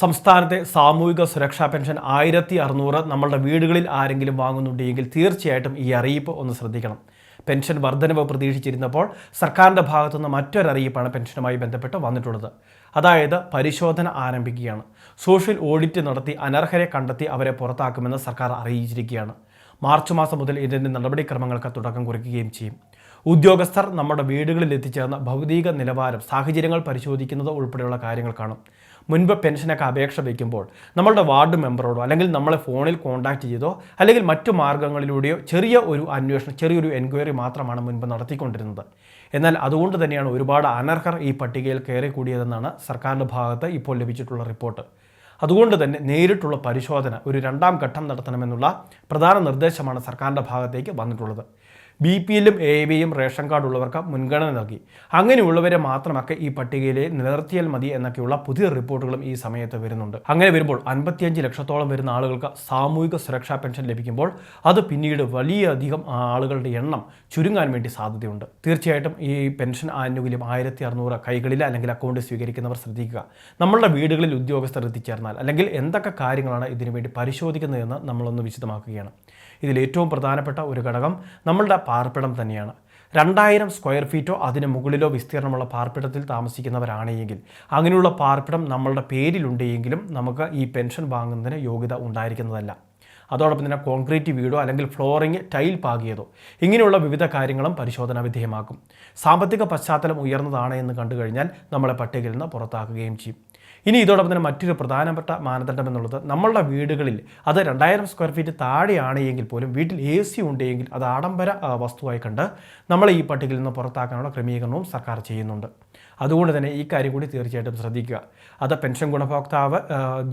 സംസ്ഥാനത്തെ സാമൂഹിക സുരക്ഷാ പെൻഷൻ ആയിരത്തി അറുന്നൂറ് നമ്മളുടെ വീടുകളിൽ ആരെങ്കിലും വാങ്ങുന്നുണ്ടെങ്കിൽ തീർച്ചയായിട്ടും ഈ അറിയിപ്പ് ഒന്ന് ശ്രദ്ധിക്കണം. പെൻഷൻ വർധനവ് പ്രതീക്ഷിച്ചിരുന്നപ്പോൾ സർക്കാരിന്റെ ഭാഗത്തുനിന്ന് മറ്റൊരറിയിപ്പാണ് പെൻഷനുമായി ബന്ധപ്പെട്ട് വന്നിട്ടുള്ളത്. അതായത് പരിശോധന ആരംഭിക്കുകയാണ്. സോഷ്യൽ ഓഡിറ്റ് നടത്തി അനർഹരെ കണ്ടെത്തി അവരെ പുറത്താക്കുമെന്ന് സർക്കാർ അറിയിച്ചിരിക്കുകയാണ്. മാർച്ച് മാസം മുതൽ ഇതിന്റെ നടപടിക്രമങ്ങൾക്ക് തുടക്കം കുറിക്കുകയും ചെയ്യും. ഉദ്യോഗസ്ഥർ നമ്മുടെ വീടുകളിൽ എത്തിച്ചേർന്ന ഭൗതിക നിലവാരം സാഹചര്യങ്ങൾ പരിശോധിക്കുന്നത് ഉൾപ്പെടെയുള്ള കാര്യങ്ങൾ കാണും. മുൻപ് പെൻഷനൊക്കെ അപേക്ഷ വയ്ക്കുമ്പോൾ നമ്മളുടെ വാർഡ് മെമ്പറോടോ അല്ലെങ്കിൽ നമ്മളെ ഫോണിൽ കോൺടാക്റ്റ് ചെയ്തോ അല്ലെങ്കിൽ മറ്റു മാർഗങ്ങളിലൂടെയോ ചെറിയ ഒരു അന്വേഷണം ചെറിയൊരു എൻക്വയറി മാത്രമാണ് മുൻപ് നടത്തിക്കൊണ്ടിരുന്നത്. എന്നാൽ അതുകൊണ്ട് തന്നെയാണ് ഒരുപാട് അനർഹർ ഈ പട്ടികയിൽ കയറി കൂടിയതെന്നാണ് സർക്കാരിന്റെ ഭാഗത്ത് ഇപ്പോൾ ലഭിച്ചിട്ടുള്ള റിപ്പോർട്ട്. അതുകൊണ്ട് തന്നെ നേരിട്ടുള്ള പരിശോധന ഒരു രണ്ടാം ഘട്ടം നടത്തണമെന്നുള്ള പ്രധാന നിർദ്ദേശമാണ് സർക്കാരിന്റെ ഭാഗത്തേക്ക് വന്നിട്ടുള്ളത്. ബി പി എല്ലും എ വിയും റേഷൻ കാർഡ് ഉള്ളവർക്ക് മുൻഗണന നൽകി. അങ്ങനെയുള്ളവരെ മാത്രമൊക്കെ ഈ പട്ടികയിൽ നിലനിർത്തിയാൽ മതി എന്നൊക്കെയുള്ള പുതിയ റിപ്പോർട്ടുകളും ഈ സമയത്ത് വരുന്നുണ്ട്. അങ്ങനെ വരുമ്പോൾ അൻപത്തിയഞ്ച് ലക്ഷത്തോളം വരുന്ന ആളുകൾക്ക് സാമൂഹിക സുരക്ഷാ പെൻഷൻ ലഭിക്കുമ്പോൾ അത് പിന്നീട് വലിയധികം ആളുകളുടെ എണ്ണം ചുരുങ്ങാൻ വേണ്ടി സാധ്യതയുണ്ട്. തീർച്ചയായിട്ടും ഈ പെൻഷൻ ആനുകൂല്യം ആയിരത്തി അറുന്നൂറ് കൈകളിൽ അല്ലെങ്കിൽ അക്കൗണ്ട് സ്വീകരിക്കുന്നവർ ശ്രദ്ധിക്കുക. നമ്മളുടെ വീടുകളിൽ ഉദ്യോഗസ്ഥർ എത്തിച്ചേർന്നാൽ അല്ലെങ്കിൽ എന്തൊക്കെ കാര്യങ്ങളാണ് ഇതിനുവേണ്ടി പരിശോധിക്കുന്നതെന്ന് നമ്മളൊന്ന് വിശദമാക്കുകയാണ്. ഇതിൽ ഏറ്റവും പ്രധാനപ്പെട്ട ഒരു ഘടകം നമ്മളുടെ പാർപ്പിടം തന്നെയാണ്. രണ്ടായിരം സ്ക്വയർ ഫീറ്റോ അതിന് മുകളിലോ വിസ്തീർണമുള്ള പാർപ്പിടത്തിൽ താമസിക്കുന്നവരാണെങ്കിൽ അങ്ങനെയുള്ള പാർപ്പിടം നമ്മളുടെ പേരിലുണ്ടെങ്കിലും നമുക്ക് ഈ പെൻഷൻ വാങ്ങുന്നതിന് യോഗ്യത ഉണ്ടായിരിക്കുന്നതല്ല. അതോടൊപ്പം തന്നെ കോൺക്രീറ്റ് വീടോ അല്ലെങ്കിൽ ഫ്ലോറിംഗ് ടൈൽ പാകിയതോ ഇങ്ങനെയുള്ള വിവിധ കാര്യങ്ങളും പരിശോധനാ വിധേയമാക്കും. സാമ്പത്തിക പശ്ചാത്തലം ഉയർന്നതാണ് എന്ന് കണ്ടു കഴിഞ്ഞാൽ നമ്മളെ പട്ടികയിൽ നിന്ന് പുറത്താക്കുകയും ചെയ്യും. ഇനി ഇതോടൊപ്പം തന്നെ മറ്റൊരു പ്രധാനപ്പെട്ട മാനദണ്ഡം എന്നുള്ളത് നമ്മളുടെ വീടുകളിൽ അത് രണ്ടായിരം സ്ക്വയർ ഫീറ്റ് താഴെയാണ് എങ്കിൽ പോലും വീട്ടിൽ എ സി ഉണ്ടെങ്കിൽ അത് ആഡംബര വസ്തുവായി കണ്ട് നമ്മളെ ഈ പട്ടികയിൽ നിന്ന് പുറത്താക്കാനുള്ള ക്രമീകരണവും സർക്കാർ ചെയ്യുന്നുണ്ട്. അതുകൊണ്ട് തന്നെ ഈ കാര്യം കൂടി തീർച്ചയായിട്ടും ശ്രദ്ധിക്കുക. അത് പെൻഷൻ ഗുണഭോക്താവ്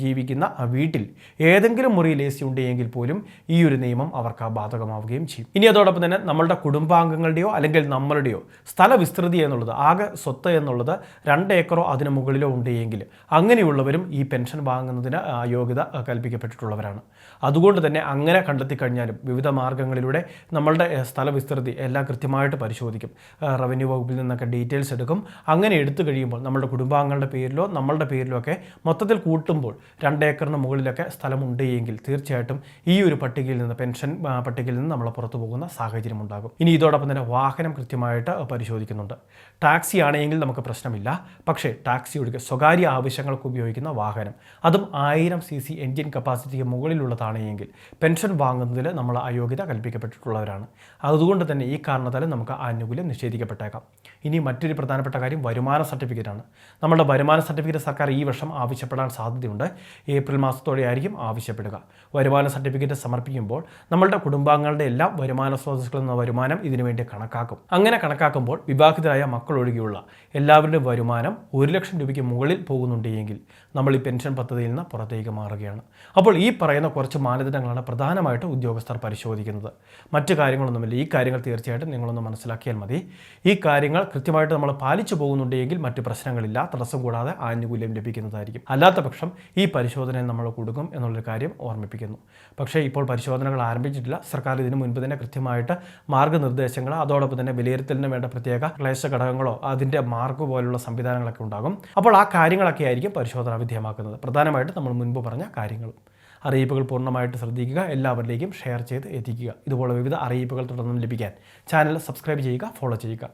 ജീവിക്കുന്ന വീട്ടിൽ ഏതെങ്കിലും മുറിയിൽ എ സി ഉണ്ടെങ്കിൽ പോലും ഈ ഒരു നിയമം അവർക്ക് ബാധകമാവുകയും ചെയ്യും. ഇനി അതോടൊപ്പം തന്നെ നമ്മളുടെ കുടുംബാംഗങ്ങളുടെയോ അല്ലെങ്കിൽ നമ്മളുടെയോ സ്ഥല വിസ്തൃതി എന്നുള്ളത് ആകെ സ്വത്ത് എന്നുള്ളത് രണ്ട് ഏക്കറോ അതിന് മുകളിലോ ഉണ്ടെങ്കിൽ അങ്ങനെയുള്ളവരും ഈ പെൻഷൻ വാങ്ങുന്നതിന് യോഗ്യത കൽപ്പിക്കപ്പെട്ടിട്ടുള്ളവരാണ്. അതുകൊണ്ട് തന്നെ അങ്ങനെ കണ്ടെത്തി കഴിഞ്ഞാലും വിവിധ മാർഗങ്ങളിലൂടെ നമ്മളുടെ സ്ഥലവിസ്തൃതി സ്ഥല വിസ്തൃതി എല്ലാം കൃത്യമായിട്ട് പരിശോധിക്കും. റവന്യൂ വകുപ്പിൽ നിന്നൊക്കെ ഡീറ്റെയിൽസ് എടുക്കും. അങ്ങനെ എടുത്തു കഴിയുമ്പോൾ നമ്മുടെ കുടുംബാംഗങ്ങളുടെ പേരിലോ നമ്മളുടെ പേരിലോ ഒക്കെ മൊത്തത്തിൽ കൂട്ടുമ്പോൾ രണ്ട് ഏക്കറിന് മുകളിലൊക്കെ സ്ഥലമുണ്ട് എങ്കിൽ തീർച്ചയായിട്ടും ഈ ഒരു പട്ടികയിൽ നിന്ന് പെൻഷൻ പട്ടികയിൽ നിന്ന് നമ്മൾ പുറത്തു പോകുന്ന സാഹചര്യം ഉണ്ടാകും. ഇനി ഇതോടൊപ്പം തന്നെ വാഹനം കൃത്യമായിട്ട് പരിശോധിക്കുന്നുണ്ട്. ടാക്സി ആണെങ്കിൽ നമുക്ക് പ്രശ്നമില്ല. പക്ഷേ ടാക്സി ഒഴികെ സ്വകാര്യ ആവശ്യങ്ങൾക്ക് ഉപയോഗിക്കുന്ന വാഹനം. അതും ആയിരം സി സി എൻജിൻ കപ്പാസിറ്റിക്ക് മുകളിലുള്ളതാണ് എങ്കിൽ പെൻഷൻ വാങ്ങുന്നതിൽ നമ്മൾ അയോഗ്യത കൽപ്പിക്കപ്പെട്ടിട്ടുള്ളവരാണ്. അതുകൊണ്ട് തന്നെ ഈ കാരണത്താൽ നമുക്ക് ആനുകൂല്യം നിഷേധിക്കപ്പെട്ടേക്കാം. ഇനി മറ്റൊരു പ്രധാനപ്പെട്ട കാര്യം വരുമാന സർട്ടിഫിക്കറ്റാണ്. നമ്മുടെ വരുമാന സർട്ടിഫിക്കറ്റ് സർക്കാർ ഈ വർഷം ആവശ്യപ്പെടാൻ സാധ്യതയുണ്ട്. ഏപ്രിൽ മാസത്തോടെ ആയിരിക്കും ആവശ്യപ്പെടുക. വരുമാന സർട്ടിഫിക്കറ്റ് സമർപ്പിക്കുമ്പോൾ നമ്മളുടെ കുടുംബാംഗങ്ങളുടെ എല്ലാ വരുമാന സ്രോതസ്സുകളിൽ നിന്ന് വരുമാനം ഇതിനുവേണ്ടി കണക്കാക്കും. അങ്ങനെ കണക്കാക്കുമ്പോൾ വിവാഹിതരായ മക്കൾ ഒഴികെയുള്ള എല്ലാവരുടെയും വരുമാനം ഒരു ലക്ഷം രൂപയ്ക്ക് മുകളിൽ പോകുന്നുണ്ടെങ്കിൽ നമ്മൾ ഈ പെൻഷൻ പദ്ധതിയിൽ നിന്ന് പുറത്തേക്ക് മാറുകയാണ്. അപ്പോൾ ഈ പറയുന്ന കുറച്ച് മാനദണ്ഡങ്ങളാണ് പ്രധാനമായിട്ട് ഉദ്യോഗസ്ഥർ പരിശോധിക്കുന്നത്. മറ്റു കാര്യങ്ങളൊന്നുമില്ല. ഈ കാര്യങ്ങൾ തീർച്ചയായിട്ടും നിങ്ങളൊന്ന് മനസ്സിലാക്കിയാൽ മതി. ഈ കാര്യങ്ങൾ കൃത്യമായിട്ട് നമ്മൾ പാലിച്ചു പോകുന്നുണ്ടെങ്കിൽ മറ്റ് പ്രശ്നങ്ങളില്ല. തടസ്സം കൂടാതെ ആനുകൂല്യം ലഭിക്കുന്നതായിരിക്കും. അല്ലാത്ത പക്ഷം ഈ പരിശോധനയിൽ നമ്മൾ കൊടുക്കും എന്നുള്ളൊരു കാര്യം ഓർമ്മിപ്പിക്കുന്നു. പക്ഷേ ഇപ്പോൾ പരിശോധനകൾ ആരംഭിച്ചിട്ടില്ല. സർക്കാർ ഇതിനു മുൻപ് തന്നെ കൃത്യമായിട്ട് മാർഗനിർദ്ദേശങ്ങൾ അതോടൊപ്പം തന്നെ വിലയിരുത്തലിന് വേണ്ട പ്രത്യേക ക്ലേശ ഘടകങ്ങളോ അതിന്റെ മാർക്ക് പോലുള്ള സംവിധാനങ്ങളൊക്കെ ഉണ്ടാകും. അപ്പോൾ ആ കാര്യങ്ങളൊക്കെ ആയിരിക്കും പരിശോധന വിധേയമാക്കുന്നത്. പ്രധാനമായിട്ട് നമ്മൾ മുൻപ് പറഞ്ഞ കാര്യങ്ങളും. അറിയിപ്പുകൾ പൂർണമായിട്ട് ശ്രദ്ധിക്കുക എല്ലാവരിലേക്കും ഷെയർ ചെയ്ത് എത്തിക്കുക. ഇതുപോലെ വിവിധ അറിയിപ്പുകൾ തുടർന്നും ലഭിക്കാൻ ചാനൽ സബ്സ്ക്രൈബ് ചെയ്യുക ഫോളോ ചെയ്യുക.